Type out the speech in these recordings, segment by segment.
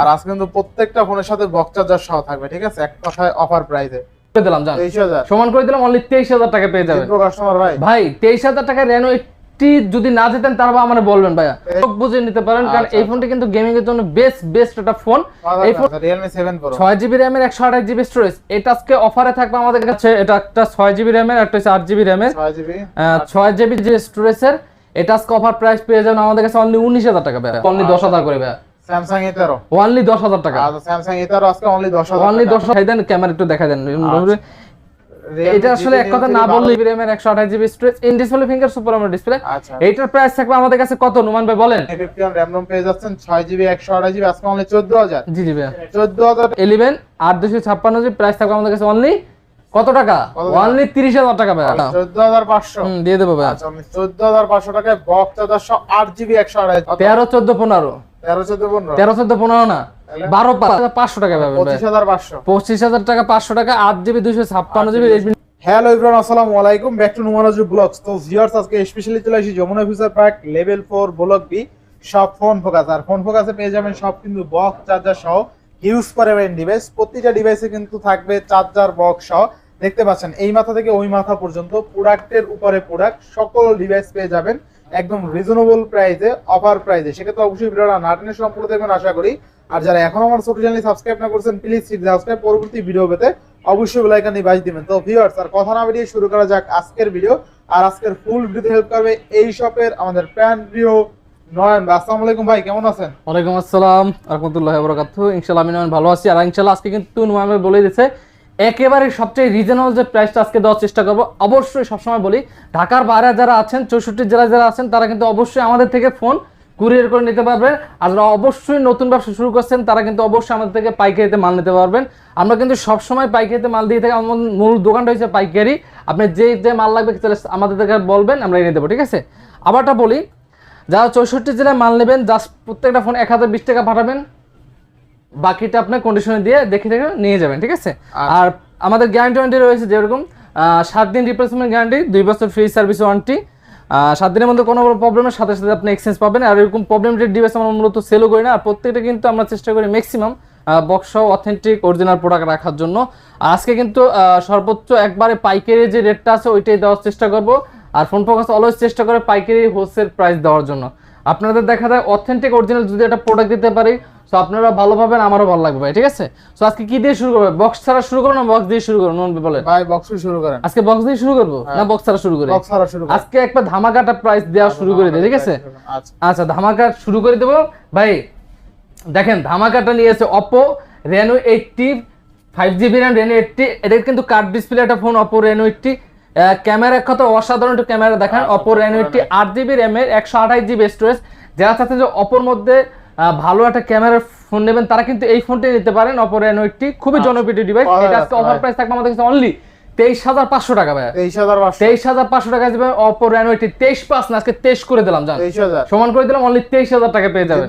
আর আজকে কিন্তু প্রত্যেকটা ফোনের সাথে বক্স চার্জার সহ থাকবে ঠিক আছে? এক কথায় অফার প্রাইসে দিলাম জান। সমান করে দিলাম অনলি তেইশ হাজার টাকা পেয়ে যাবেন। কাস্টমার ভাই। ভাই তেইশ হাজার টাকা রেনো এইটটি যদি না তারপর আমার বলবেন ভাইয়া। বুঝে নিতে পারেন কারণ আচ্ছা, এই ফোনটি কিন্তু গেমিং এর জন্য বেস্ট বেস্ট একটা ফোন এই ফোন সেভেন প্রো ছয় জিবি র্যামের একশো আঠাশ জিবি স্টোরেজ এটা আজকে অফারে থাকবে আমাদের কাছে এটা একটা ছয় জিবি র্যামের একটা হচ্ছে আট জিবি র্যামের ছয় জিবি ছয় জিবি যে স্টোরেজের এটা আজকে অফার প্রাইস পেয়ে যাবেন আমাদের কাছে অনলি উনিশ হাজার টাকা ভাইয়া। অনলি দশ হাজার করে ভাইয়া। স্যামসাং এ তেরো। অনলি দশ হাজার টাকা। স্যামসাং এ তেরো আজকে অনলি দশ অনলি দশ হাজার দেন ক্যামেরা একটু দেখা দেন। এটা আসলে এক কথা না বললে র্যামের একশো আঠাশ GB storage in display finger super AMOLED display আচ্ছা। প্রাইস থাকবে আমাদের কাছে কত? নুমান ভাই বলেন। পেয়ে যাচ্ছেন আজকে অনলি জি জি প্রাইস থাকবে আমাদের কাছে অনলি কত টাকা? অনলি তিরিশ হাজার টাকা ভাইয়া। চোদ্দ হাজার পাঁচশো। হুম, দিয়ে দেবো ভাইয়া। আচ্ছা চোদ্দ হাজার পাঁচশো টাকায় বক্স তেরো চোদ্দ পনেরো? তেরো চোদ্দ পনেরো তেরো চোদ্দ পনেরো না বারো পাঁচশো টাকা পাবেন পঁচিশ হাজার পাঁচশো। পঁচিশ হাজার টাকা পাঁচশো টাকা আট জিবি দুশো ছাপ্পান্ন জিবি হ্যালো আসসালামু আলাইকুম। ব্যাক টু নুমানাজু ব্লগস তো ভিউয়ার্স আজকে স্পেশালি চলে আসি Jamuna future park level 4 block B সব ফোন ফোকাস আর ফোন ফোকাসে পেয়ে যাবেন সব কিন্তু বক্স চার্জার সহ ইউজ ডিভাইস প্রতিটা ডিভাইসে কিন্তু থাকবে চার্জার বক্স সহ। দেখতে পাচ্ছেন এই মাথা থেকে ওই মাথা পর্যন্ত প্রোডাক্টের উপরে প্রোডাক্ট সকল ডিভাইস পেয়ে যাবেন। একদম রিজনেবল প্রাইসে অফার প্রাইসে সেক্ষেত্রে অবশ্যই ভিডিওটা নাটনে সম্পূর্ণ দেখবেন, আশা করি। আর যারা এখন আমার ছোট চ্যানেল সাবস্ক্রাইব না করছেন প্লিজ সাবস্ক্রাইব পরবর্তী ভিডিও পেতে অবশ্যই বেল আইকনে বাজ দিবেন। তো ভিউয়ার্স আর কথা না বেরিয়ে শুরু করা যাক আজকের ভিডিও আর আজকের ফুল ভিডিওতে হেল্প করবে এই শপের আমাদের প্যান প্রিয় নয়ন। আসসালামু আলাইকুম ভাই, কেমন আছেন? ওয়ালাইকুম আসসালাম, রহমতুল্লাহ বরকাতু ইনশাল্লাহ আমি নয়ন ভালো আছি। আর ইনশাল্লাহ আজকে কিন্তু নুয়ামে বলে দিচ্ছে একেবারে সবচেয়ে রিজনেবল যে প্রাইসটা আজকে দেওয়ার চেষ্টা করব, অবশ্যই সবসময় বলি, ঢাকার বাইরে যারা আছেন, চৌষট্টি জেলায় যারা আছেন, তারা কিন্তু অবশ্যই আমাদের থেকে ফোন কুরিয়ার করে নিতে পারবেন। আর যারা অবশ্যই নতুন ব্যবসা শুরু করছেন, তারা কিন্তু অবশ্যই আমাদের থেকে পাইকারিতে মাল নিতে পারবেন। আমরা কিন্তু সবসময় পাইকারিতে মাল দিয়ে থাকি। আমাদের মূল দোকানটা হচ্ছে পাইকারি। আপনি যে যে মাল লাগবে তাহলে আমাদের থেকে বলবেন, আমরা এনে দেবো, ঠিক আছে? আবারটা বলি, যারা চৌষট্টি জেলায় মাল নেবেন জাস্ট প্রত্যেকটা ফোন এক হাজার বিশ টাকা পাঠাবেন। বাকিটা আপনার কন্ডিশনে দিয়ে দেখে দেখে নিয়ে যাবেন ঠিক আছে? আর আমাদের গ্যারান্টি ওয়ারেন্টি রয়েছে যেরকম সাত দিন রিপ্লেসমেন্ট গ্যারান্টি দুই বছর ফ্রি সার্ভিস ওয়ারেন্টি সাত দিনের মধ্যে কোনো প্রবলেমের সাথে সাথে আপনি এক্সচেঞ্জ পাবেন। আর এরকম প্রবলেমেটিক ডিভাইস আমরা মূলত সেলও করি না আর প্রত্যেকটা কিন্তু আমরা চেষ্টা করি maximum box authentic original product রাখার জন্য। আজকে কিন্তু সর্বোচ্চ একবারে পাইকারি যে রেটটা আছে ওইটাই দেওয়ার চেষ্টা করব। আর ফোন ফোকাস অলওয়েজ চেষ্টা করে পাইকারি হোলসেল প্রাইস দেওয়ার জন্য। আপনাদের দেখা যায় অথেন্টিক অরিজিনাল যদি একটা প্রোডাক্ট দিতে পারি তো আপনারা ভালো পাবেন আমারও ভালো লাগবে ভাই ঠিক আছে? তো আজকে কি দিয়ে শুরু করবে? বক্স ছাড়া শুরু করব না বক্স দিয়ে শুরু করব বলে? ভাই বক্স শুরু করেন। আজকে বক্স দিয়ে শুরু করব? না বক্স ছাড়া শুরু করি? বক্স ছাড়া শুরু আজকে একটা ধামাকাটা প্রাইস দেওয়া শুরু করে দিই ঠিক আছে? আচ্ছা আচ্ছা ধামাকা শুরু করে দেবো। ভাই দেখেন ধামাকাটা নিয়েছে Oppo Reno eight T five GB RAM Reno eight T এটা কিন্তু কার্ড ডিসপ্লে একটা phone Oppo Reno eight T camera কত অসাধারণ একটু ক্যামেরা দেখান। অপো রেনো এইটটি আট জিবি র্যামের একশো আঠাশ জিবি স্টোরেজ যারা চাচ্ছেন যে অপোর মধ্যে ভালো একটা ক্যামেরার ফোন নেবেন। তারা কিন্তু এই ফোনটি নিতে পারেন। অপর রেনো একটি। খুবই জনপ্রিয় ডিভাইস এটা আজকে অফার প্রাইস থাকবে আমাদের কাছে অনলি তেইশ হাজার পাঁচশো টাকা ভাই তেইশ হাজার পাঁচশো। টাকা দিবেন অপো রেনো তেইশ পাঁচ না আজকে তেইশ করে দিলাম জান। সমান করে দিলাম অনলি তেইশ হাজার টাকা পেয়ে যাবে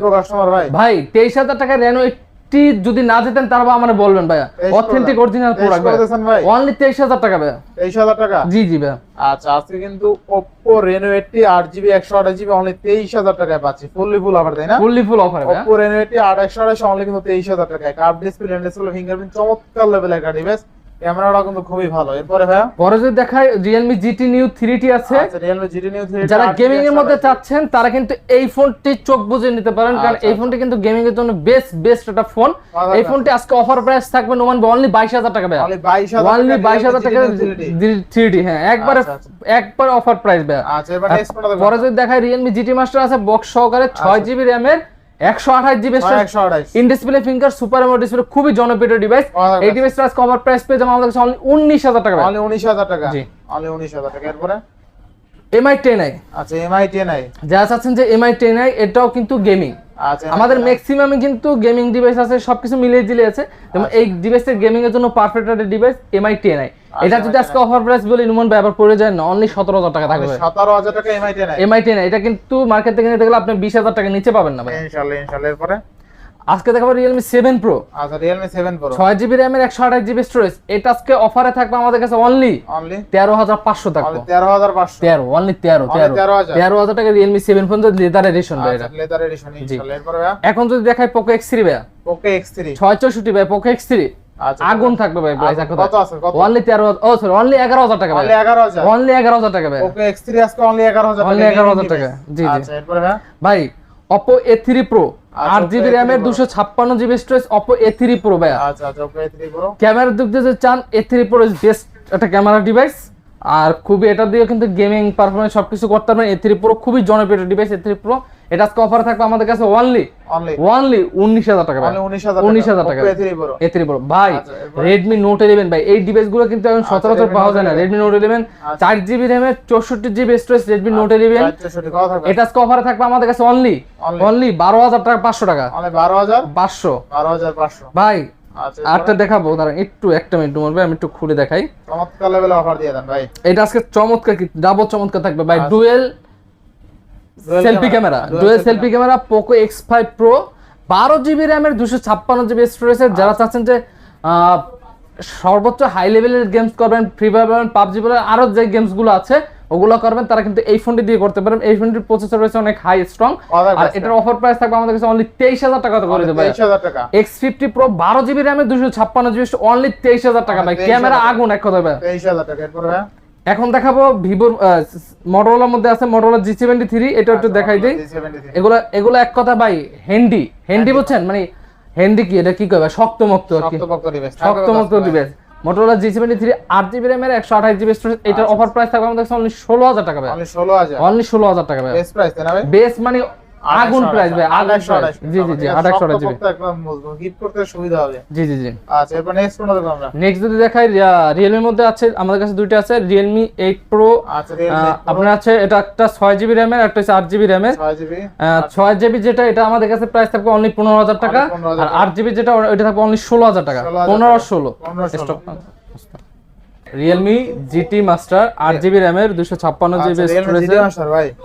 ভাই। ভাই তেইশ হাজার টাকা রেনো এইটটি যদি না যেতেন তারপর আমার বলবেন ভাইয়া। অথেন্টিক অরিজিনাল প্রোডাক্ট ভাই? অনলি তেইশ হাজার টাকা ভাইয়া। তেইশ হাজার টাকা? জি জি ভাইয়া। আচ্ছা আজকে কিন্তু Oppo Reno 80 আট জিবি একশো আঠাশ জিবি অনলি তেইশ হাজার টাকায় পাচ্ছি। ফুললি ফুল অফার তাই না? ফুললি ফুল অফার ভাইয়া। Oppo Reno 80 আট একশো আঠাশ অনলি কিন্তু তেইশ হাজার টাকায়। কার্ভ ডিসপ্লে ডিসপ্লে ফিঙ্গারপ্রিন্ট চমৎকার লেভেলের একটা ডিভাইস ক্যামেরাটা কিন্তু খুবই ভালো। এরপরে ভাইয়া? পরে যদি দেখায় রিয়েলমি জিটি নিউ থ্রি আছে। আচ্ছা Realme GT Neo 3 যারা গেমিং এর মধ্যে চাচ্ছেন তারা কিন্তু এই ফোনটি চোখ বুঝে নিতে পারেন কারণ আচ্ছা, এই ফোনটি কিন্তু গেমিং এর জন্য বেস্ট বেস্ট একটা ফোন আচ্ছা। এই ফোনটি আজকে অফার প্রাইস থাকবে নোমান অনলি বাইশ হাজার টাকা ভাইয়া। অনলি বাইশ হাজার অনলি বাইশ হাজার টাকা থ্রি ডি হ্যাঁ একবারে আচ্ছা, আচ্ছা। একবার অফার প্রাইস ভাইয়া। আচ্ছা এবার নেক্সট ফোনটা যদি দেখায় রিয়েলমি জিটি মাস্টার আছে বক্স সহকারে ছয় জিবি র্যামের একশো আঠাশ GB in display finger super Emo display খুবই জনপ্রিয় ডিভাইস এই ডিভাইসটা আজকে অফার প্রাইস পেয়ে যাবে আমাদের কাছে অনলি উনিশ হাজার টাকা অনলি উনিশ হাজার টাকা। জি। অনলি উনিশ হাজার টাকা। এরপরে? এমআই টেন আই আচ্ছা এমআই টেন আই যারা চাচ্ছেন যে এমআই টেন আই এটাও কিন্তু গেমিং আমাদের ম্যাক্সিমামে কিন্তু গেমিং ডিভাইস আছে সবকিছু মিলিয়ে দিলে আছে। যেমন এই ডিভাইসের গেমিং এর জন্য পারফেক্ট একটা ডিভাইস এমআই টেন আই এটা যদি আজকে অফার প্রাইস বলি নুমন ব্যবহার পড়ে যায় না অনলি সতেরো হাজার টাকা থাকবে। সতেরো হাজার টাকা Mi ten I Mi ten এটা কিন্তু মার্কেট থেকে নিতে গেলে আপনি বিশ হাজার টাকা নিচে পাবেন না ভাই। ইনশাল্লাহ ইনশাল্লাহ এরপরে? আজকে দেখাবো রিয়েলমি সেভেন প্রো আচ্ছা রিয়েলমি সেভেন প্রো ছয় জিবি র্যামের একশো আঠাশ জিবি স্টোরেজ এটা আজকে অফারে থাকবে আমাদের কাছে অনলি অনলি তেরো হাজার পাঁচশো অনলি তেরো হাজার পাঁচশো। তেরো অনলি তেরো তেরো। 13,000 তেরো হাজার টাকা Realme seven phone leather edition leather edition এখন যদি দেখাই পোকো এক্স থ্রি ভাইয়া। ওকে এক্স থ্রি ছয় চৌষট্টি ভাই পোকো এক্স থ্রি আচ্ছা আগুন থাকবে ভাই প্রাইস কত আছে? অনলি তেরো ও সরি অনলি এগারো হাজার টাকা ভাই অনলি এগারো হাজার। অনলি এগারো হাজার টাকা ভাই। ওকে এক্স থ্রি আজকে অনলি এগারো হাজার Only 11,000 টাকা, জি, জি। আচ্ছা এরপরে ভাই অপো এ থ্রি প্রো আচ্ছা, আট Oppo জিবি A3 র্যামের দুশো ছাপ্পান্ন GB storage Oppo A three pro ভাই আচ্ছা আচ্ছা ক্যামেরার দিক দিয়ে চান এ থ্রি প্রো বেস্ট একটা ক্যামেরা ডিভাইস আর খুবই এটা দিয়ে কিন্তু গেমিং পারফরমেন্স সবকিছু করতে পারবেন। এ থ্রি প্রো খুবই জনপ্রিয় ডিভাইস এ থ্রি প্রো এটা আজকে অফার থাকবে আমাদের কাছে অনলি অনলি উনিশ হাজার টাকা উনিশ হাজার টাকা। এ থ্রি প্রো ভাই আচ্ছা? রেডমি নোট ইলেভেন ভাই এই ডিভাইসগুলো কিন্তু এখন সচরাচর Redmi পাওয়া যায় না। 11 রেডমি নোট ইলেভেন আচ্ছা। চার জিবি র্যামের চৌষট্টি GB storage Redmi Note eleven এটা আজকে অফারে থাকবে আমাদের কাছে অনলি অনলি বারো হাজার টাকা পাঁচশো টাকা। বারো হাজার? পাঁচশো। বারো হাজার পাঁচশো। ভাই আচ্ছা আরটা দেখাবো দাঁড়ান একটু একটা মিনিট ভাই আমি একটু খুলে দেখাই। চমৎকার লেভেলে অফার দিয়ে দেন ভাই। এটা আজকে চমৎকার কি ডাবল চমৎকার থাকবে ভাই আচ্ছা। Dual selfie camera dual selfie camera Poco X five pro বারো জিবি র্যামের দুশো ছাপ্পান্ন জিবি স্টোরেজের যারা চাচ্ছেন যে সর্বোচ্চ হাই লেভেলের গেমস করবেন ফ্রি ফায়ার পাবজি বলেন আরও যে গেমসগুলো আছে ওগুলো করবেন তারা কিন্তু এই ফোনটি দিয়ে করতে পারেন। এই ফোনটির প্রসেসর রয়েছে অনেক হাই স্ট্রং আর এটার অফার প্রাইস থাকবে আমাদের কাছে অনলি তেইশ হাজার টাকা করে দেবে এক্স ফিফটি প্রো বারো জিবি র্যামে দুশো ছাপ্পান্ন জিবি অনলি তেইশ হাজার টাকা ভাই। ক্যামেরা আগুন এক কথা ভাই। তেইশ হাজার টাকা। এরপরে ভাইয়া এখন দেখাবো ভিভোর মটোরোলার মধ্যে আছে মটোরোলা জি সেভেন্টি থ্রি এটা একটু দেখাই দিই। এগুলো এগুলো এক কথা ভাই হেন্ডি হেন্ডি বুঝছেন? মানে হেন্ডি কি? এটা কি কবে শক্ত মুক্ত আর কি। শক্তপোক্ত ডিভাইস শক্ত মুক্ত device Motorola G seventy three আট জিবি র্যামের একশো আঠাশ জিবি স্টোরেজ এটার আচ্ছা। অফার প্রাইস থাকবে আমাদের অনলি ষোলো হাজার টাকা পাবে অনলি ষোলো হাজার। অনলি ষোলো হাজার টাকা পাবে বেস্ট প্রাইস বেস্ট মানে আগুন প্রাইস ভাই আগুন জি জি জি আঠাশশো আঠাশ জিবি গিফট করতে সুবিধা হবে। জি জি জি। আচ্ছা এরপর নেক্সট কোনটা দেখব আমরা? নেক্সট যদি দেখাই রিয়েলমির মধ্যে আছে আমাদের কাছে দুইটা আছে রিয়েলমি এইট প্রো আচ্ছা আপনার আছে এটা একটা ছয় জিবি র্যামের একটা হচ্ছে আট জিবি র্যামের ছয় জিবি জিবি যেটা এটা আমাদের কাছে প্রাইস থাকবে অনলি পনেরো হাজার টাকা। আর আট জিবি যেটা ওটা থাকবে অনলি ষোলো হাজার টাকা। 16,000 পনেরো টাকা। ষোলো। পনেরো ষোলো। রিয়েলমি জিটি মাস্টার আট জিবি র্যামের দুশো ছাপ্পান্ন জিবি আচ্ছা স্টোরেজ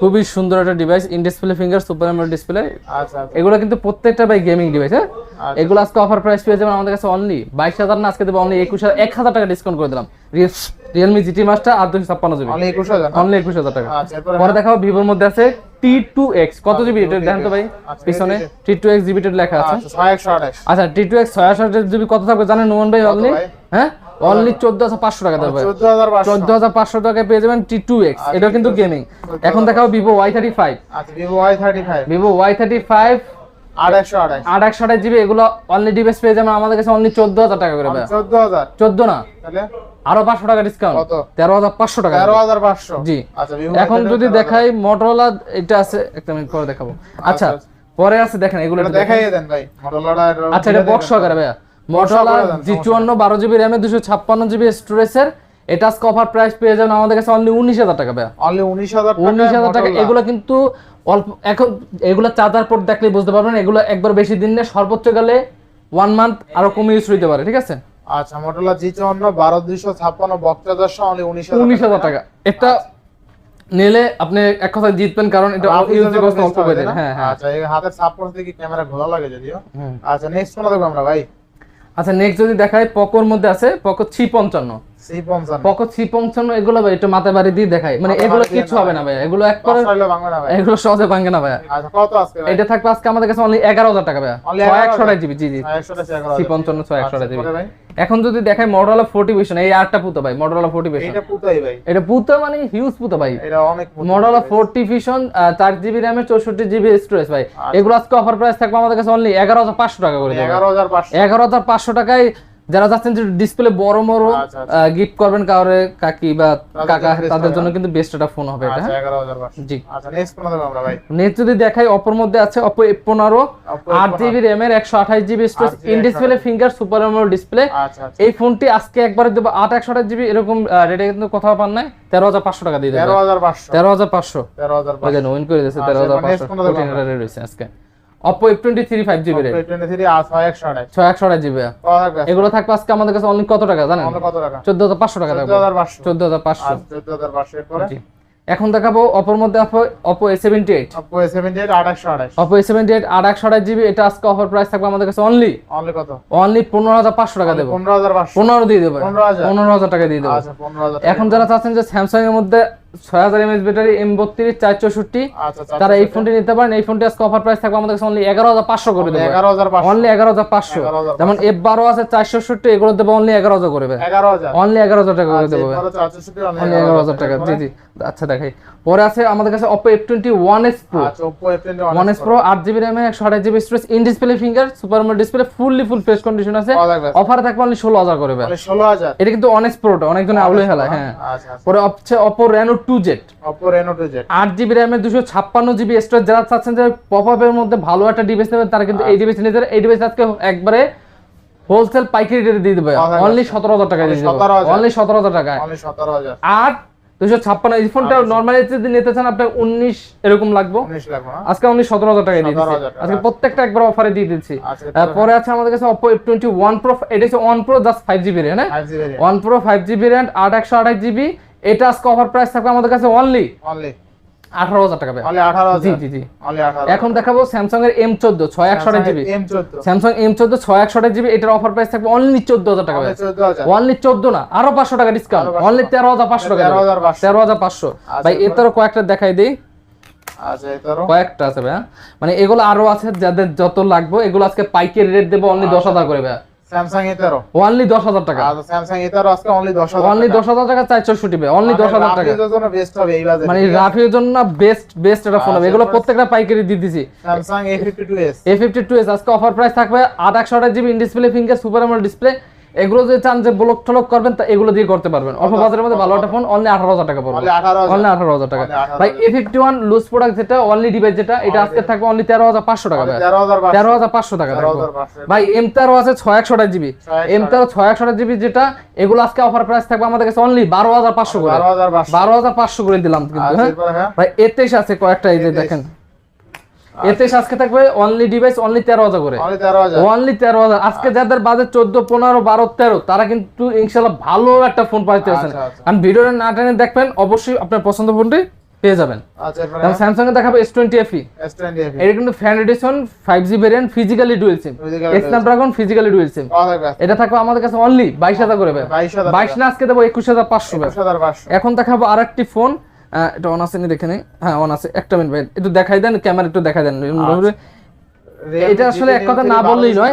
খুবই সুন্দর একটা device in display finger super AMOLED display আচ্ছা আচ্ছা। এগুলো কিন্তু প্রত্যেকটা ভাই গেমিং ডিভাইস হ্যাঁ? আচ্ছা। এগুলো আজকে অফার প্রাইস পেয়ে যাবেন আমাদের কাছে অনলি বাইশ হাজার না আজকে দেবো অনলি একুশ হাজার এক হাজার টাকা ডিসকাউন্ট করে দিলাম। রিয়েলমি জিটি মাস্টার আর দুশো ছাপ্পান্ন জিবি অনলি একুশ হাজার? টাকা। আচ্ছা পরে দেখাবো ভিভোর মধ্যে আছে টি টু এক্স কত জিবি এটা দেখেন তো ভাই? আচ্ছা, পিছনে। টি টু এক্স জিবি লেখা আছে। আচ্ছা আচ্ছা টি টু এক্স ছয় জিবি কত থাকবে জানেন নোমান ভাই অনলি? হ্যাঁ? অনলি চোদ্দ হাজার পাঁচশো টাকা দেবে চোদ্দ হাজার পাঁচশো। টাকায় পেয়ে যাবেন টি টু এক্স আচ্ছা, এটা কিন্তু গেমিং এখন দেখাবো ভিভো ওয়াই থার্টি ফাইভ আচ্ছা Vivo Y thirty five Vivo Y thirty five আট একশো আঠাশ জিবি এগুলো অনলি ডিভাইস পেয়ে যাবেন। আমাদের কাছে অনলি চোদ্দ হাজার টাকা করে চোদ্দ হাজার। চোদ্দ না? আরও পাঁচশো টাকা ডিসকাউন্ট তেরো হাজার পাঁচশো টাকা। তেরো হাজার পাঁচশো। জি। আচ্ছা এখন যদি দেখাই মোটরোলা এটা আছে একটা মিনিট পরে দেখাবো। আচ্ছা আচ্ছা। পরে আছে দেখেন এগুলো দেখাই দেন ভাই। আচ্ছা এটা বক্স সহকারে ভাইয়া। মোটরোলা জি চুয়ান্ন বারো জিবি র্যামে দুশো ছাপ্পান্ন জিবি স্টোরেজের এটা আজকে প্রাইস পেয়ে যাবেন আমাদের কাছে অনলি উনিশ হাজার টাকা ভাইয়া। অনলি উনিশ হাজার উনিশ হাজার টাকা এগুলো কিন্তু অল্প এখন এগুলো চার্জার পোর্ট দেখলে বুঝতে পারবেন এগুলো একবার বেশি দিন সর্বোচ্চ গেলে ওয়ান মান্থ আরও কমে ইউজ হইতে পারে ঠিক আছে? আচ্ছা জি চুয়ান্ন বারো দুইশো ছাপ্পান্ন চার্জার অনলি উনিশ হাজার উনিশ হাজার টাকা। এটা নিলে আপনি এক কথায় জিতবেন কারণ এটা ইউজ অল্প করে দেয় হ্যাঁ হ্যাঁ। আচ্ছা এই হাতের সাপোর্ট থেকে ক্যামেরা ঘোলা লাগে যদিও। আচ্ছা নেক্সট কোনটা দেখব আমরা ভাই। আচ্ছা নেক্সট যদি দেখায় পকোর মধ্যে আছে পকো ছি পঞ্চান্ন সি পকো ছি পঞ্চান্ন এগুলো ভাই একটু বাড়ি দিয়ে দেখায় মানে এগুলো কিছু হবে না ভাই এগুলো এক এগুলো সহজে ভাঙে না ভাই। আচ্ছা এটা থাকবে আজকে আমাদের কাছে অনলি এগারো হাজার টাকা ভাই। Only ছয় একশো জিবি জি জি। পঞ্চান্ন ছয় একশো আচ্ছা, জিবি। ভাই? এখন যদি দেখাই মডেল ফোর্টি ভিশন এই আরটা পুতো ভাই মডেল অফ ভিশন এটা পুতোই ভাই। এটা পুতো মানে হিউজ পুতো ভাই। এটা অনেক মডেল। ফোর্টি ভিশন চার জিবি র্যামে চৌষট্টি জিবি স্টোরেজ ভাই। আচ্ছা। এগুলো আজকে অফার প্রাইস থাকবে আমাদের কাছে অনলি এগারো হাজার পাঁচশো টাকা করে দেব এগারো হাজার পাঁচশো। এগারো হাজার পাঁচশো টাকায় যারা চাচ্ছেন যে ডিসপ্লে বড় বড় আচ্ছা, আচ্ছা। গিফট করবেন কাউরে কাকি বা কাকা তাদের জন্য কিন্তু বেস্ট একটা ফোন হবে এটা আচ্ছা হ্যাঁ? জি। আচ্ছা নেক্সট কোনটা দেখব আমরা ভাই। নেক্সট যদি দেখাই অপর মধ্যে আছে অপো পনেরো আট জিবি র্যামের একশো আঠাশ GB storage in display finger super AMOLED display আচ্ছা আচ্ছা। এই ফোনটি আজকে একবারে দেবো আট একশো আঠাশ জিবি এরকম রেটে কিন্তু কোথাও পান নাই। তেরো হাজার পাঁচশো টাকা দিয়ে দেবে। হাজার পাঁচশো। তেরো হাজার পাঁচশো। তেরো হাজার উইন করে দিয়েছে তেরো আচ্ছা, হাজার পাঁচশো। রয়েছে আজকে। একশো একশো আঠাশ জিবি কত থাকবে এগুলো থাকবে আজকে আমাদের কাছে অনলি কত টাকা জানেন? কত টাকা? থাকবে। এখন দেখাবো অপর মধ্যে Oppo A seventy eight Oppo A seventy eight আঠাশশো আঠাশ অপো এ সেভেন্টি এইট আট একশো আঠাশ জিবি এটা আজকে অফার প্রাইস থাকবে আমাদের কাছে অনলি অনলি কত? অনলি পনেরো হাজার পাঁচশো টাকা দেবো। পনেরো হাজার পনেরো দিয়ে দেবো। 15,000 পনেরো হাজার টাকা দিয়ে দেবো। আচ্ছা এখন যারা চাচ্ছেন যে স্যামসাং এর মধ্যে ছয় হাজার এমএস ব্যাটারি এম বত্রিশ চার চৌষট্টি আচ্ছা আচ্ছা তারা এই ফোনটি নিতে পারেন এই ফোনটি আজকে অফার প্রাইস থাকবে আমাদের কাছে অনলি এগারো হাজার পাঁচশো করে দেবো। অনলি এগারো হাজার পাঁচশো। যেমন এফ বারো আছে চারশোষট্টি এগুলো দেবো অনলি এগারো হাজার করে অনলি এগারো হাজার। টাকা করে দেবো। অনলি এগারো হাজার টাকা জি জি। আচ্ছা দেখাই। পরে আছে আমাদের কাছে Oppo F twenty one S pro আচ্ছা ওয়ান এস প্রো আট জিবি র্যাম একশো আঠাশ GB storage in display finger super mode display fully full fresh condition আছে। অফারে থাকবে অনলি ষোলো হাজার করে হাজার। এটা কিন্তু অনেস প্রোটা অনেকজনে আউলে হেলায় হ্যাঁ। আচ্ছা আচ্ছা। পরে Oppo Reno two Z. Oppo Reno two Z আট জিবি র্যামের দুশো ছাপ্পান্ন জিবি স্টোরেজ যারা চাচ্ছেন যে পপ আপের মধ্যে ভালো একটা ডিভাইস নেবেন তারা কিন্তু এই ডিভাইস নিতে এই ডিভাইস আজকে একবারে হোলসেল পাইকারি রেটে দিয়ে দেবে। আচ্ছা, অনলি সতেরো হাজার টাকা দিয়ে দেবে। অনলি সতেরো হাজার টাকায়। অনলি সতেরো হাজার। আট দুশো ছাপ্পান্ন এই ফোনটা নর্মালি যদি নিতে চান আপনার উনিশ এরকম লাগবে। না আজকে সতেরো হাজার টাকা দিয়ে দিচ্ছি। আজকে প্রত্যেকটা একবার অফারে দিয়ে দিচ্ছি। আচ্ছা পরে আছে আমাদের কাছে অপো টোয়েন্টি ওয়ান প্রো এটা হচ্ছে one pro just five GB RAM GB one pro five GB RAM আট একশো আঠাশ জিবি এটা আজকে অফার প্রাইস থাকবে আমাদের কাছে অনলি অনলি আঠারো হাজার টাকা আঠারো জি জি জি। এখন দেখাবো স্যামসাং এর এম চোদ্দ ছয় একশো জিবি স্যামসাং এম চোদ্দ ছয় একশো জিবি এটার অফার প্রাইস থাকবে অনলি চোদ্দ হাজার টাকা অনলি চোদ্দ না আরও পাঁচশো টাকা ডিসকাউন্ট আরও 500 অনলি তেরো হাজার পাঁচশো টাকা তেরো হাজার পাঁচশো। ভাই এর কয়েকটা দেখাই দিই। আচ্ছা কয়েকটা আছে ভাই হ্যাঁ? মানে এগুলো আরও আছে যাদের যত লাগবে এগুলো আজকে পাইকারি রেট দেবো অনলি দশ হাজার করে ভাই। স্যামসাং এটারও অনলি দশ হাজার টাকা। স্যামসাং এটারও আজকে অনলি দশ হাজার অনলি দশ হাজার টাকা অনলি দশ হাজার টাকা। জন্য বেস্ট হবে এই বাজেট। মানে রাফির জন্য বেস্ট বেস্ট ফোন হবে। এগুলো প্রত্যেকটা পাইকারি দিয়ে দিছি। Samsung A fifty two S A fifty two S আজকে অফার প্রাইস থাকবে আট একশো আঠাশ GB in display finger super AMOLED display এগুলো যদি চান যে ব্লক টলক করবেন তা এগুলো দিয়ে করতে পারবেন। অল্প বাজারের মধ্যে ভালো একটা ফোন অনলি আঠারো হাজার টাকা পড়বে। অনলি আঠারো হাজার। টাকা। ভাই A fifty one loose product যেটা অনলি ডিভাইস যেটা এটা আজকে থাকবে অনলি তেরো হাজার পাঁচশো টাকা ভাই। তেরো হাজার পাঁচশো। টাকা থাকবে। ভাই এম তেরো আছে ছয় একশো আঠাশ জিবি। এম তেরো ছয় একশো আঠাশ জিবি যেটা এগুলো আজকে অফার প্রাইস থাকবে আমাদের কাছে অনলি বারো হাজার পাঁচশো করে। বারো হাজার পাঁচশো। করে দিলাম কিন্তু হ্যাঁ? হ্যাঁ? ভাই এতেশ আছে কয়েকটা এই যে দেখেন। এতেশ আজকে থাকবে অনলি ডিভাইস অনলি তেরো হাজার করে। অনলি তেরো হাজার। আজকে যাদের বাজেট চোদ্দ পনেরো বারো তেরো তারা কিন্তু ইনশাল্লাহ ভালো একটা ফোন পাইতে আচ্ছা, আচ্ছা। কারণ ভিডিওটা না টেনে দেখবেন অবশ্যই আপনার পছন্দ ফোনটি পেয়ে যাবেন। আচ্ছা স্যামসাং এ দেখাবো এস টোয়েন্টি এফি এটা কিন্তু fan edition five G variant physically dual SIM Snapdragon physically dual SIM এটা থাকবে আমাদের কাছে অনলি বাইশ হাজার করে। বাইশ না আজকে দেবো। একুশ হাজার পাঁচশো এখন দেখাবো আর একটি ফোন এটা অন আছে নি দেখে নিই। হ্যাঁ অন আছে। একটা মিনিট ভাই একটু দেখাই দেন ক্যামেরা একটু দেখাই দেন। এটা আসলে এক কথা না বললেই নয়।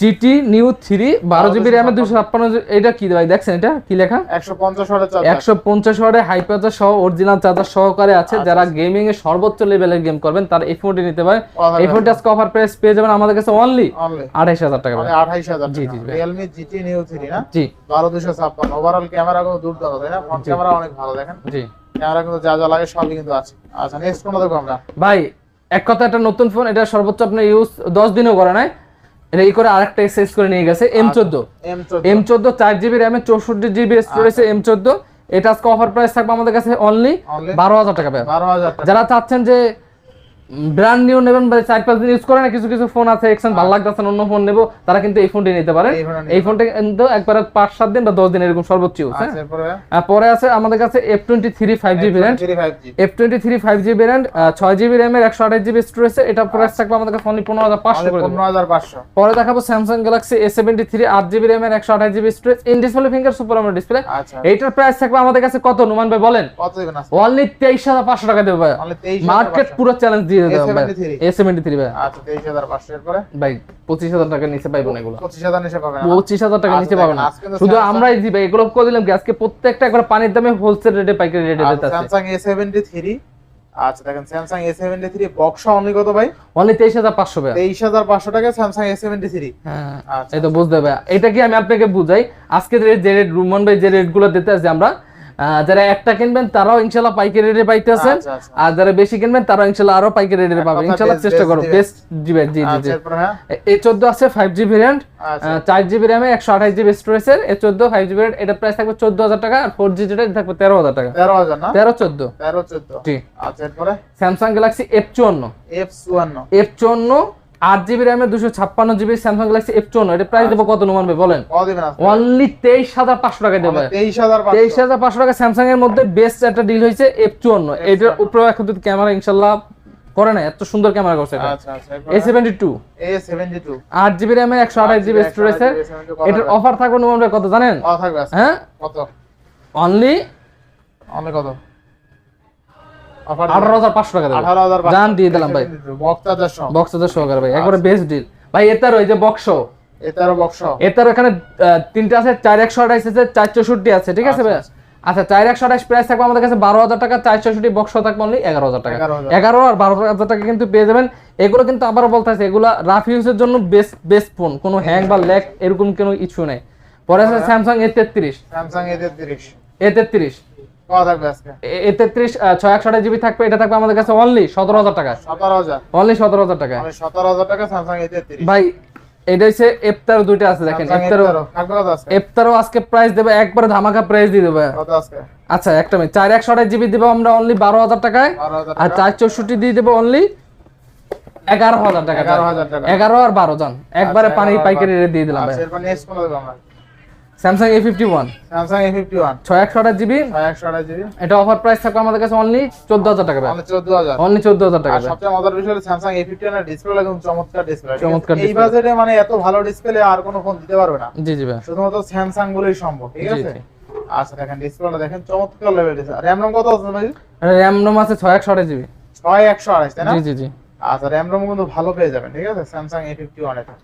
জিটি নিউ থ্রি বারো জিবি র্যামে দুশো ছাপ্পান্ন। এটা কি ভাই দেখছেন এটা? কি লেখা? একশো পঞ্চাশ ওয়ার্ডে হাইপাচার সহ অরিজিনাল চার্জার সহকারে আছে। যারা গেমিং এর সর্বোচ্চ লেভেলের গেম করবেন তারা এই ফোনটি নিতে পারেন এই ফোনটি আজকে অফার প্রাইস পেয়ে যাবেন আমাদের কাছে অনলি আঠাইশ হাজার টাকা মানে আঠাইশ হাজার জি, জি। রিয়েলমি জিটি নিউ থ্রি না? জি। বারো দুশো ছাপ্পান্ন। ওভারঅল ক্যামেরা কিন্তু দুর্দান্ত তাই না? ফ্রন্ট ক্যামেরা অনেক ভালো দেখেন। জি। ক্যামেরা কিন্তু যা যা লাগে সবই কিন্তু আছে। আচ্ছা নেক্সট কোনটা দেখব আমরা? ভাই এক কথা একটা নতুন ফোন এটা সর্বোচ্চ আপনার ইউজ দশ দিনও করে নাই। এটা ই করে আরেকটা এক্সেস করে নিয়ে গেছে এম চোদ্দ। এম চোদ্দ। চার জিবি র্যামে চৌষট্টি জিবি স্টোরেজ এম চোদ্দ। এটা আজকে অফার প্রাইস থাকবে আমাদের কাছে অনলি বারো হাজার টাকা। যারা চাচ্ছেন যে ব্র্যান্ড নিউ নেবেন বা চার পাঁচ দিন ইউজ করে না কিছু কিছু ফোন আছে এক্সেন ভালো লাগতেছে অন্য ফোন নেব তারা কিন্তু এই ফোনটি নিতে পারে। এই ফোনটা কিন্তু একবার পাঁচ সাত দিন বা দশ দিন এরকম সর্বোচ্চ ইউজ হ্যাঁ? আচ্ছা পরে আছে আমাদের কাছে F twenty three five G F twenty three five GB RAM ছয় জিবি র্যামের একশো আঠাশ জিবি স্টোরেজ এটা প্রাইস থাকবে আমাদের কাছে অনলি পনেরো হাজার পাঁচশো করে পরে দেখাবো Samsung Galaxy A seventy three আট জিবি র্যামের একশো আঠাশ GB storage in display finger super AMOLED display আচ্ছা। এইটার প্রাইস থাকবে আমাদের কাছে কত নুমান ভাই বলেন? অনলি তেইশ হাজার পাঁচশো টাকা দেবে ভাই মার্কেট পুরো চ্যালেঞ্জ দিয়ে দেবো ভাই। A73 এ সেভেন্টি থ্রি ভাই। আচ্ছা ভাই টাকা নিচে পাইবো না এগুলো। পঁচিশ হাজার নিচে পাবেন না? পঁচিশ হাজার টাকা নিচে আচ্ছা, না। দেখেন, আজকে তো শুধু আমরাই দিই ভাই। এগুলো করে দিলাম কি? প্রত্যেকটা একবার পানির দামে হোলসেল রেটে পাইকারি রেটে দিতে আছে। আচ্ছা দেখেন বক্স অনলি কত ভাই? অনলি ভাই। টাকা হ্যাঁ আচ্ছা এই তো বুঝতে এটা কি আমি আপনাকে বুঝাই? আজকে যে রেট রুমন ভাই যে রেটগুলো দিতে আছে আমরা যারা একটা কিনবেন তারাও ইনশাল্লাহ পাইকারি রেটে পাইতে আছেন আচ্ছা, আচ্ছা। আর যারা বেশি কিনবেন তারাও ইনশাল্লাহ আরও পাইকারি রেটে এক পাবেন। ইনশাল্লাহ চেষ্টা করো। বেস্ট দিবে জি জি আচ্ছা জি। হ্যাঁ? এ চোদ্দ আছে ফাইভ জি ভেরিয়েন্ট আচ্ছা। চার জিবি র্যামে একশো আঠাশ জিবি স্টোরেজের এ চোদ্দ ফাইভ জিবি এটা প্রাইস থাকবে চোদ্দ হাজার টাকা আর ফোর জি যেটা থাকবে তেরো হাজার টাকা। তেরো হাজার না? তেরো চোদ্দ। তেরো চোদ্দ। জি। আচ্ছা এরপরে? স্যামসাং গ্যালাক্সি এফ চুয়ান্ন। এফ চুয়ান্ন। এফ চুয়ান্ন আট জিবি র্যামের দুশো ছাপ্পান্ন জিবি স্যামসাং গ্যালাক্সি এফ চুয়ান্ন এটা প্রাইস দেবো কত নুমান ভাই বলেন? অনলি তেইশ হাজার পাঁচশো টাকা দেবে। তেইশ হাজার পাঁচশো। টাকা স্যামসাং এর মধ্যে বেস্ট একটা ডিল হয়েছে এফ চুয়ান্ন। এটার উপরেও এখন যদি ক্যামেরা ইনশাল্লাহ করে না এত সুন্দর ক্যামেরা করছে এটা। আচ্ছা আচ্ছা এ সেভেন্টি টু আট জিবি র্যামের একশো আঠাশ জিবি স্টোরেজের এটার অফার থাকবে নুমান ভাই কত জানেন? থাকবে হ্যাঁ? কত? অনলি অনেক কত? আঠারো হাজার পাঁচশো টাকা আঠারো হাজার জান দিয়ে দিলাম ভাই। বক্তা চারশো বক্স সহকারে ভাই। একবারে বেস্ট ডিল ভাই এটার ওই যে বক্স। এটারও বক্স। এটার এখানে তিনটা আছে চার একশো আঠাইশ আছে চার চৌষট্টি আছে ঠিক আছে ভাই? আচ্ছা। চার একশো আঠাইশ প্রাইস থাকবে আমাদের কাছে বারো হাজার টাকা চার চৌষট্টি বক্স থাকবে অনলি এগারো হাজার টাকা। এগারো আর বারো হাজার টাকা কিন্তু পেয়ে যাবেন। এগুলো কিন্তু আবারও বলতে আছে এগুলো রাফ ইউজের জন্য বেস্ট বেস্ট ফোন কোনো হ্যাং বা ল্যাক এরকম কোনো ইস্যু নেই। পরে আছে স্যামসাং এ তেত্রিশ স্যামসাং এ তেত্রিশ এ তেত্রিশ তেত্রিশ ছয় একশো জিবি থাকবে এটা থাকবে আমাদের কাছে অনলি সতেরো হাজার টাকা। সতেরো হাজার। অনলি সতেরো হাজার টাকা। সতেরো হাজার টাকা স্যামসাং ভাই এটা হচ্ছে এফতার দুইটা আছে দেখেন। এফতারও এফতারও আজকে? প্রাইস দেবে একবারে ধামাকা প্রাইস দিয়ে দেবে। আচ্ছা একটা মিনিট চার একশো আঠাশ জিবি দেবো আমরা অনলি বারো হাজার টাকায় আর চার চৌষট্টি দিয়ে দেবো অনলি এগারো হাজার টাকা। এগারো আর বারো জন। একবারে আচ্ছা, পানি পাইকারি রেট দিয়ে দিলাম ভাই। Samsung A fifty one Samsung A fifty one ছয় একশো আঠাশ জিবি ছয় একশো আঠাশ জিবি এটা অফার প্রাইস থাকবে আমাদের কাছে অনলি চোদ্দ হাজার টাকা চোদ্দ হাজার। অনলি চোদ্দ হাজার টাকা আর সবচেয়ে মজার বিষয় Samsung A fifty one display একদম চমৎকার ডিসপ্লে চমৎকার এই। বাজেটে মানে এত ভালো ডিসপ্লে আর কোনো ফোন দিতে পারবে না। জি জি শুধুমাত্র স্যামসাং গুলোই সম্ভব ঠিক আছে। আচ্ছা দেখেন ডিসপ্লেটা দেখেন চমৎকার লেভেল ডিসপ্লে র্যাম রম কত আছে ভাই? র্যাম রোম আছে ছয় একশো আঠাশ জিবি ছয় একশো আড়াইশ তাই না? জি জি জি। আচ্ছা র্যাম রম কিন্তু ভালো পেয়ে যাবেন ঠিক আছে? স্যামসাং এ ফিফটি ওয়ান এটা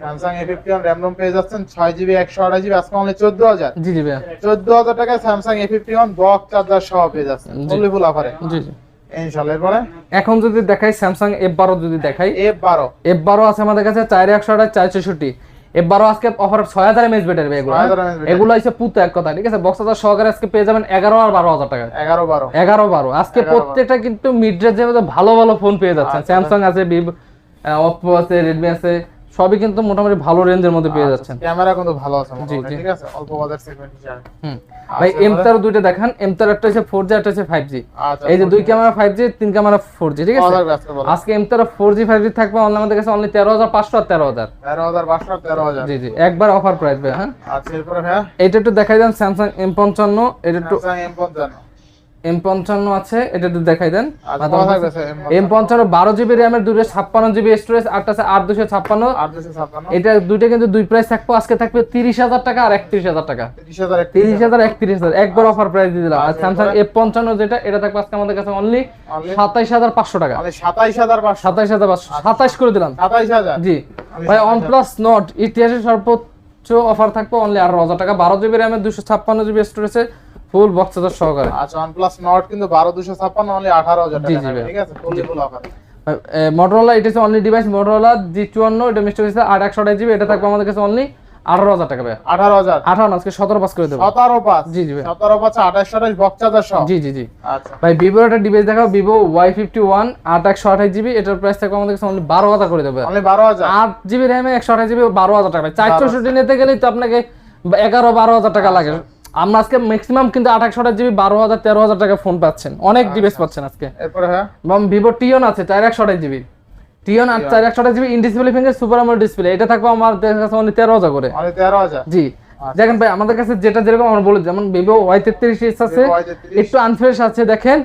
Samsung A fifty one RAM ROM পেয়ে যাচ্ছেন ছয় জিবি একশো আড়াই জিবি আজকে অনলি চোদ্দ হাজার। জি জি চোদ্দ হাজার টাকায় Samsung A fifty one box charger সহ পেয়ে যাচ্ছেন। ফুল অফারে জি জি। এরপরে? এখন যদি দেখাই স্যামসাং এফ বারো যদি দেখাই এফ বারো এফ বারো আছে আমাদের কাছে চার একশো আঠাশ চার বারো আজকে অফার ছয় হাজার এমএস ব্যাটারি এগুলো 6000 mAh এগুলো হচ্ছে পুতো এক কথা ঠিক আছে? বক্স হাজার সহকারে আজকে পেয়ে যাবেন এগারো আর বারো হাজার টাকা এগারো বারো। এগারো বারো। আজকে প্রত্যেকটা কিন্তু মিড রেঞ্জের মধ্যে ভালো ভালো ফোন পেয়ে যাচ্ছেন। আচ্ছা। স্যামসাং আছে ভিভো অপো আছে রেডমি আছে সবই কিন্তু মোটামুটি ভালো রেঞ্জের মধ্যে পেয়ে যাচ্ছেন। ক্যামেরা কিন্তু ভালো আছে জি। ঠিক আছে? অল্প বাজার সেগমেন্ট হিসাবে হুম। ভাই এম তার দুইটা দেখান। এম তার একটা হচ্ছে ফোর জি একটা হচ্ছে ফাইভ জি আচ্ছা এই যে দুই ক্যামেরা ফাইভ জি তিন ক্যামেরা ফোর জি ঠিক আছে? আজকে বলো। আজকে এম তার ফোর জি ফাইভ জি থাকবে। অনলাইন আমাদের কাছে অনলি তেরো হাজার পাঁচশো আর তেরো হাজার। তেরো হাজার পাঁচশো তেরো হাজার। জি জি। একবার অফার প্রাইস ভাই হ্যাঁ? আচ্ছা এরপরে হ্যাঁ এটা একটু দেখাই দেন এম পঞ্চান্ন এটা একটু এম পঞ্চান্ন। এম পঞ্চান্ন আছে এটা একটু দেখাই দেন। আচ্ছা এম পঞ্চান্ন? বারো জিবি র্যামের দুটো ছাপ্পান্ন জিবি স্টোরেজ আটটা আছে আট দুশো ছাপ্পান্ন। এটা দুইটা কিন্তু দুই প্রাইস থাকব আজকে থাকবে তিরিশ হাজার টাকা আর একত্রিশ হাজার টাকা। তিরিশ হাজার একত্রিশ হাজার। একবার অফার প্রাইস দিয়ে দিলাম। আর আচ্ছা, স্যামসাং এরপরে? এফ পঞ্চান্ন যেটা এটা থাকবে আজকে আমাদের কাছে অনলি? সাতাইশ হাজার পাঁচশো টাকা। সাতাইশ হাজার সাতাইশ হাজার পাঁচশো সাতাইশ করে দিলাম। সাতাইশ হাজার? জি। ভাই OnePlus নট ইতিহাসের সর্বোচ্চ অফার থাকবে অনলি আঠারো হাজার টাকা। বারো জিবি র্যামের দুশো ছাপ্পান্ন জিবি স্টোরেজে ফুল বক্স হাজার সহকারে। আচ্ছা ওয়ানপ্লাস নট কিন্তু বারো দুশো ছাপ্পান্ন অনলি আঠারো হাজার জি, টাকা জি, থাকবে, ভাই। ঠিক আছে? ফুললি ফুল অফার মোটরোলা এটা হচ্ছে অনলি ডিভাইস মোটরোলা জি চুয়ান্ন এটা মিস্টার হচ্ছে আট একশো আঠাশ জিবি এটা থাকবে আমাদের কাছে অনলি আঠারো হাজার টাকা ভাই আঠারো হাজার? আঠারো আজকে সতেরো পাস করে দেবো। সতেরো পাঁচ জি, জি ভাই। সতেরো পাঁচ আঠাশ আঠাশ বক্স চার্জার সহ? জি জি জি। আচ্ছা। ভাই ভিভোর একটা ডিভাইস দেখাও ভিভো ওয়াই ফিফটি ওয়ান আট একশো আঠাশ জিবি এটার প্রাইস থাকবে আমাদের কাছে অনলি বারো হাজার করে দেবে অনলি বারো হাজার? আট জিবি র্যামে একশো আঠাশ জিবি বারো হাজার টাকা চার চৌষট্টি নিতে গেলেই তো আপনাকে এগারো বারো হাজার টাকা লাগে। আমরা আজকে ম্যাক্সিমাম কিন্তু একশো আঠাশ জিবি বারো হাজার তেরো হাজার টাকা ফোন পাচ্ছেন। অনেক ডিভাইস পাচ্ছেন আজকে। এরপরে হ্যাঁ? ভিভো টিয়ন আছে চার একশো আঠাশ জিবি। টিয়ন আর চার একশো আঠাশ GB in display finger super AMOLED display এটা থাকবে আমার কাছে অনলি তেরো হাজার করে। অনলি তেরো হাজার? জি। দেখেন ভাই আমাদের কাছে যেটা যেরকম আমরা বলি যেমন ভিভো ওয়াই তেত্রিশ আছে একটু আনফ্রেশ আছে দেখেন।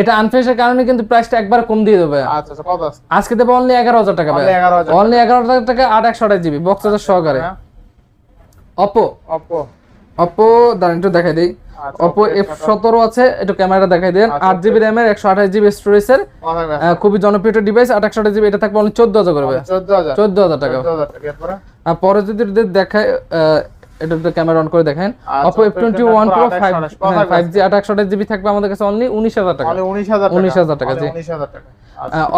এটা আনফ্রেশের কারণে কিন্তু প্রাইসটা একবার কম দিয়ে দেবে আচ্ছা আচ্ছা আজকে দেবো অনলি এগারো হাজার টাকা ভাই Only 11,000 অনলি এগারো হাজার টাকা আট একশো আঠাশ জিবি বক্স হাজার সহকারে। হ্যাঁ। অপো অপো অপো দাঁড়ান একটু দেখাই দিই। অপো এফ সতেরো আছে একটু ক্যামেরা দেখাই দেন। আচ্ছা, আট জিবি র্যামের একশো আঠাশ জিবি কত থাকবে খুবই জনপ্রিয় ডিভাইস আট একশো জিবি এটা থাকবে অনলি চোদ্দ হাজার করবে চোদ্দ হাজার। টাকা। আর পরে যদি দেখায় এটা একটু ক্যামেরা অন করে দেখেন। Oppo F twenty F21 one pro Pro five 828 কত থাকবে ফাইভ জি আট একশো আঠাশ জিবি থাকবে আমাদের কাছে অনলি উনিশ হাজার টাকা। উনিশ হাজার 19,000 টাকা, জি।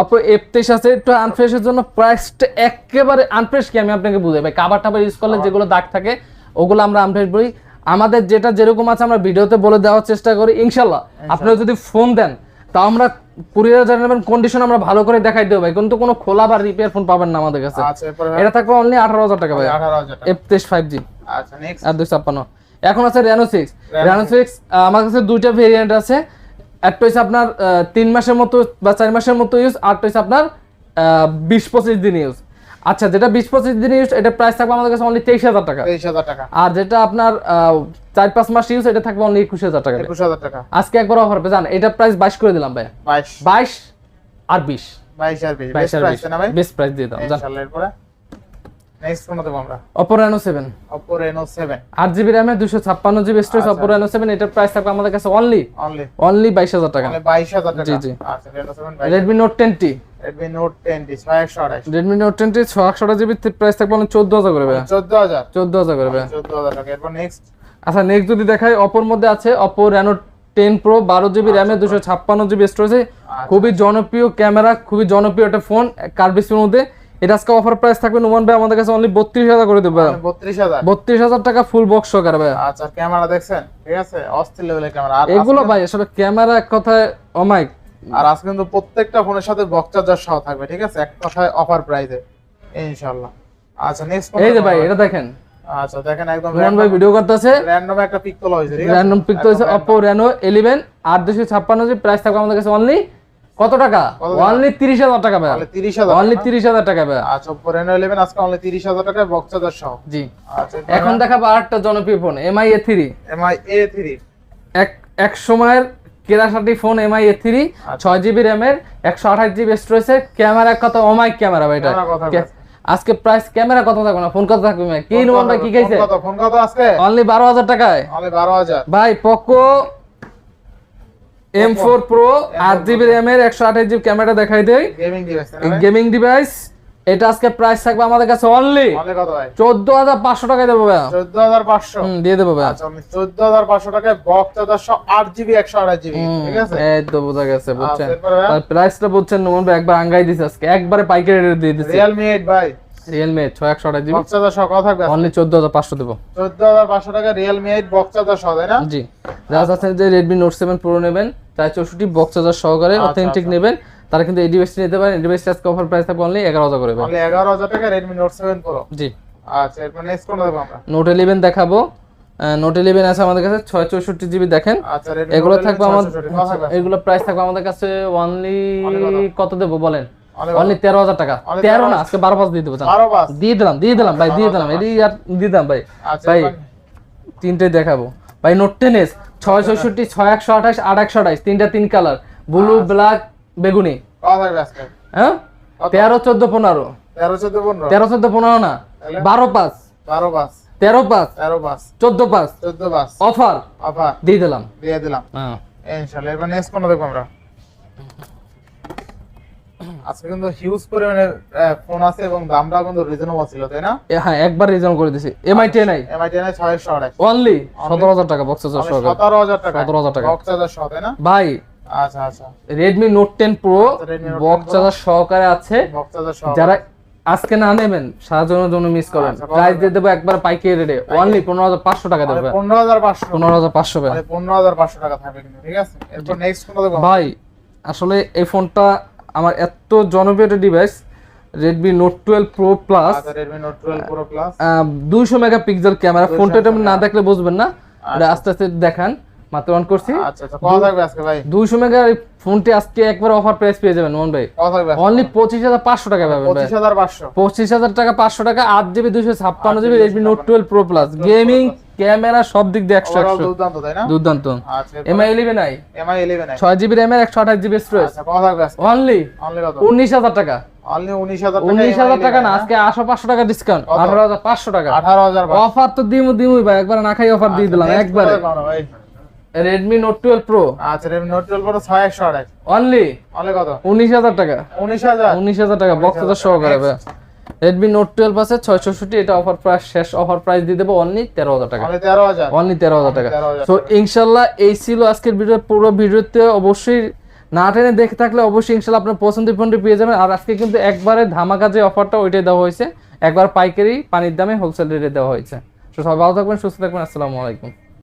অপো এফ তেইশ আছে একটু আনফ্রেশের জন্য প্রাইসটা একেবারে আনফ্রেশ কি আমি আপনাকে বুঝাই। ভাই কাবার টাবার ইউজ করলে যেগুলো দাগ থাকে ওগুলো আমরা আনফ্রেশ বলি। আমাদের যেটা যেরকম আছে আমরা ভিডিওতে বলে দেওয়ার চেষ্টা করি ইনশাল্লাহ। আপনারা যদি ফোন দেন তাও আমরা কুরিয়ার কন্ডিশন আমরা ভালো করে দেখাই দেবো ভাই। কিন্তু কোনো খোলা বা রিপেয়ার ফোন পাবেন না আমাদের কাছে। আচ্ছা এটা থাকবে অনলি আঠারো হাজার টাকা ভাই। এফ তেইশ ফাইভ জি আর দুই ছাপ্পান্ন। এখন আছে রেনো সিক্স রেনো সিক্স আমার কাছে দুইটা ভেরিয়েন্ট আছে। একটা হচ্ছে আপনার তিন মাসের মতো বা চার মাসের মতো ইউজ আরটা হচ্ছে আপনার বিশ পঁচিশ দিন ইউজ আচ্ছা যেটা বিশ পঁচিশ দিন ইউজ এটা প্রাইস থাকবে আমাদের কাছে অনলি তেইশ হাজার টাকা। তেইশ হাজার টাকা। আর যেটা আপনার আহ, চার পাঁচ মাস ইউজ এটা থাকবে অনলি একুশ হাজার টাকা। একুশ হাজার টাকা। আজকে একবার অফার পেয়ে জান এটা প্রাইস বাইশ করে দিলাম ভাই বাইশ। বাইশ আর বিশ। বাইশ আর বিশ। বাইশ আর প্রাইস বিশ। বেস্ট প্রাইস দিয়ে দাম জান নেক্সট কোন দেবো আমরা। Oppo Reno seven Oppo Reno 7 আট জিবি র্যামে দুশো স্টোরেজ আচ্ছা। অপো রেনো এটার প্রাইস থাকবে আমাদের কাছে অনলি অনলি অনলি বাইশ হাজার টাকা। মানে 22000 টাকা। জি, জি। আচ্ছা Reno 7 বাইশ Redmi Note Redmi Note 10 6128 Redmi Note ten T price থাকবে অনলি চোদ্দ হাজার করে ভাই 14000 চোদ্দ হাজার করে ভাই 14000 টাকা। এরপর নেক্সট আচ্ছা নেক্সট যদি দেখাই মধ্যে আছে টেন প্রো বারো জিবি র্যামে দুশো ছাপ্পান্ন জিবি স্টোরেজে খুবই জনপ্রিয় ক্যামেরা খুবই জনপ্রিয় একটা ফোন কার্ভিসের মধ্যে? এটা আজকে অফার প্রাইস থাকবে নুমান ভাই আমাদের কাছে অনলি বত্রিশ হাজার করে দেবে। 32000 বত্রিশ হাজার? টাকা ফুল বক্স সহকারে ভাই। আচ্ছা ক্যামেরা দেখছেন? ঠিক আছে? অস্থির লেভেলের ক্যামেরা। এগুলো ভাই আসলে ক্যামেরা এক কথায় অমাইক আর আজকে কিন্তু প্রত্যেকটা ফোনের সাথে বক্স চার্জার সহ থাকবে ঠিক আছে? এক কথায় অফার প্রাইসে ইনশাআল্লাহ। আচ্ছা নেক্সট এই যে ভাই এটা দেখেন। আচ্ছা দেখেন একদম ভাই ভিডিও করতেছে। র্যান্ডম একটা পিক তোলা হয়েছে র্যান্ডম পিক প্রাইস থাকবে আমাদের কাছে অনলি কত টাকা? অনলি তিরিশ হাজার টাকা ভাই তাহলে 30000 অনলি তিরিশ হাজার টাকা ভাই আচ্ছা Oppo Reno 11 আজকে অনলি 30000 টাকায় বক্স চার্জার সহ। জি। আচ্ছা এখন দেখাবো আরেকটা জনপ্রিয় phone MI A three MI A3 এক এক সময়ের কেরাসাটি ফোন এমআই এ থ্রি। ছয় জিবি র্যামের একশো আঠাশ জিবি স্টোরেজের ক্যামেরা কত? অমাইক ক্যামেরা ভাই এটা আজকে প্রাইস ক্যামেরা কত থাকবে না? ফোন কত থাকবে কি কি খাইছে? ফোন কত? আজকে অনলি বারো হাজার টাকায়। অনলি 12000 ভাই পোকো এম ফোর প্রো আট জিবি র্যামের একশো আঠাশ জিবি ক্যামেরা দেখাই দেয় গেমিং ডিভাইস এটা আজকে প্রাইস থাকবে আমাদের কাছে অনলি চোদ্দ হাজার পাঁচশো টাকায় দেবো ভাই 14500 হুম, দিয়ে দেবো ভাই আচ্ছা আমি 14500 টাকায় বক্স 8 জিবি 128 জিবি ঠিক আছে? এই তো বোঝা গেছে বুঝছেন? প্রাইসটা বুঝছেন নোমান ভাই একবার আঙ্গাই দিছে আজকে। একবারে পাইকারি রেট দিয়ে দিচ্ছে Realme 8 ভাই। রিয়েলমি ছয় একশো আঠাশ জিবি বক্স চার্জার সহ কত থাকবে? অনলি চোদ্দ হাজার পাঁচশো 14500 টাকা Realme 8 বক্স চার্জার সহ তাই না? জি। যারা চাচ্ছেন যে রেডমি নোট সেভেন প্রো নেবেন তাই চৌষট্টি বক্স চার্জার সহকারে আচ্ছা, অথেন্টিক আচ্ছা। নেবেন। তারা কিন্তু এই ডিভাইসটি নিতে পারেন। এই ডিভাইসটা আজকে অফার প্রাইস থাকবে অনলি এগারো হাজার করে ভাই। অনলি 11000 টাকা Redmi Note 7 Pro জি। আচ্ছা এরপর নেক্সট কোন দেবো আমরা? নোট ইলেভেন দেখাবো। নোট ইলেভেন আছে আমাদের কাছে ছয় চৌষট্টি জিবি দেখেন। আচ্ছা এগুলো Note 11 থাকবে আমাদের 660 কত থাকবে? এগুলো প্রাইস থাকবে আমাদের কাছে অনলি কত দেবো বলেন? অনলি তেরো হাজার টাকা। তেরো না আজকে বারো পাঁচ দিয়ে দেবো জান। 12 বাস দিয়ে দিলাম দিয়ে দিলাম ভাই দিয়ে দিলাম। এটি আর দিয়ে দিলাম ভাই। আচ্ছা ভাই তিনটে দেখাবো। ভাই নোট টেন এস ছয় চৌষট্টি ছয় একশো আঠাশ আট একশো আঠাশ তিনটা তিন কালার। ব্লু ব্ল্যাক বেগুনি। হ্যাঁ? তেরো চোদ্দ পনেরো। 13 14 15 তেরো চোদ্দ পনেরো না বারো পাঁচ। 12 বাস তেরো পাঁচ। 13 বাস চোদ্দ পাঁচ। 14 বাস অফার অফার দিয়ে দিলাম। দিয়ে দিলাম। হ্যাঁ। ইনশাআল্লাহ এবার নেক্সট কোন দেখব আমরা? আজকে কিন্তু হিউজ পরিমাণে ফোন আছে এবং দামটা কিন্তু রিজনেবল ছিল তাই না? হ্যাঁ একবার রিজন করে দিছি। MI ten i MI ten ছয়শো আড়াই অনলি সতেরো হাজার টাকা বক্স সহকারে সতেরো হাজার টাকা। 17,000 টাকা। বক্স চার্জার সহ তাই না? ভাই আচ্ছা আচ্ছা। Redmi Note 10 box Pro। Charger সহকারে আছে। বক্স চার্জার সহ যারা আজকে না নেবেন সারা জন্য মিস করেন। আচ্ছা, প্রাইস দিয়ে দেবো একবার পাইকারি রেটে অনলি পনেরো হাজার পাঁচশো টাকা দেবে। পনেরো হাজার পাঁচশো। পনেরো হাজার পাঁচশো পনেরো হাজার পাঁচশো টাকা থাকবে ঠিক আছে? এরপর নেক্সট ভাই আসলে এই ফোনটা আমার এত জনপ্রিয় একটা device Redmi Note twelve pro plus আচ্ছা দুইশো মেগাপিক্সেল ক্যামেরা ফোনটা না দেখলে বুঝবেন না। এটা আস্তে আস্তে দেখান মাত্র অন করছি। আচ্ছা আচ্ছা কত থাকবে আজকে ভাই? দুইশো মেগা ফোনটি আজকে একবার অফার প্রাইস পেয়ে যাবেন মোহন ভাই। কত থাকবে অনলি পঁচিশ হাজার পাঁচশো টাকা পাবেন ভাই। পঁচিশ হাজার টাকা পাঁচশো টাকা আট জিবি দুশো ছাপ্পান্ন GB Redmi Note twelve pro plus gaming camera সব দিক দিয়ে একশো ওভারঅল একশো। দুর্দান্ত তাই না? দুর্দান্ত। আচ্ছা MI eleven i MI eleven ছয় জিবি র্যামের একশো আঠাশ জিবি স্টোরেজ আচ্ছা অনলি অনলি কত? উনিশ হাজার টাকা। অনলি উনিশ হাজার উনিশ হাজার টাকা না আজকে আশো পাঁচশো টাকা ডিসকাউন্ট? আঠারো হাজার পাঁচশো টাকা। আঠারো হাজার অফার তো দিমু দিমুই ভাই একবার না খাই অফার দিয়ে দিলাম একবারে। রেডমি নোট টুয়েলভ প্রো আচ্ছা টুয়েলভ প্রো ছয় একশো আড়াই অনলি অনলি কত? উনিশ হাজার টাকা। উনিশ হাজার। উনিশ হাজার টাকা বক্স হাজার সহকারে ভাই। রেডমি নোট টুয়েলভ আছে ছয় চৌষট্টি এটা অফার প্রাইস শেষ অফার প্রাইস দিয়ে দেবো অনলি তেরো হাজার টাকা। অনলি তেরো হাজার? টাকা। 13,000 তো ইনশাল্লাহ এই ছিল আজকের ভিডিও পুরো ভিডিওতে অবশ্যই না টেনে দেখে থাকলে অবশ্যই ইনশাল্লাহ আপনার পছন্দের ফোনটি পেয়ে যাবেন। আর আজকে কিন্তু একবারে ধামাকা যে অফারটা ওইটাই দেওয়া হয়েছে। একবার পাইকারি পানির দামে হোলসেল রেটে দেওয়া হয়েছে। তো সবাই ভালো থাকবেন সুস্থ থাকবেন আসসালামু আলাইকুম।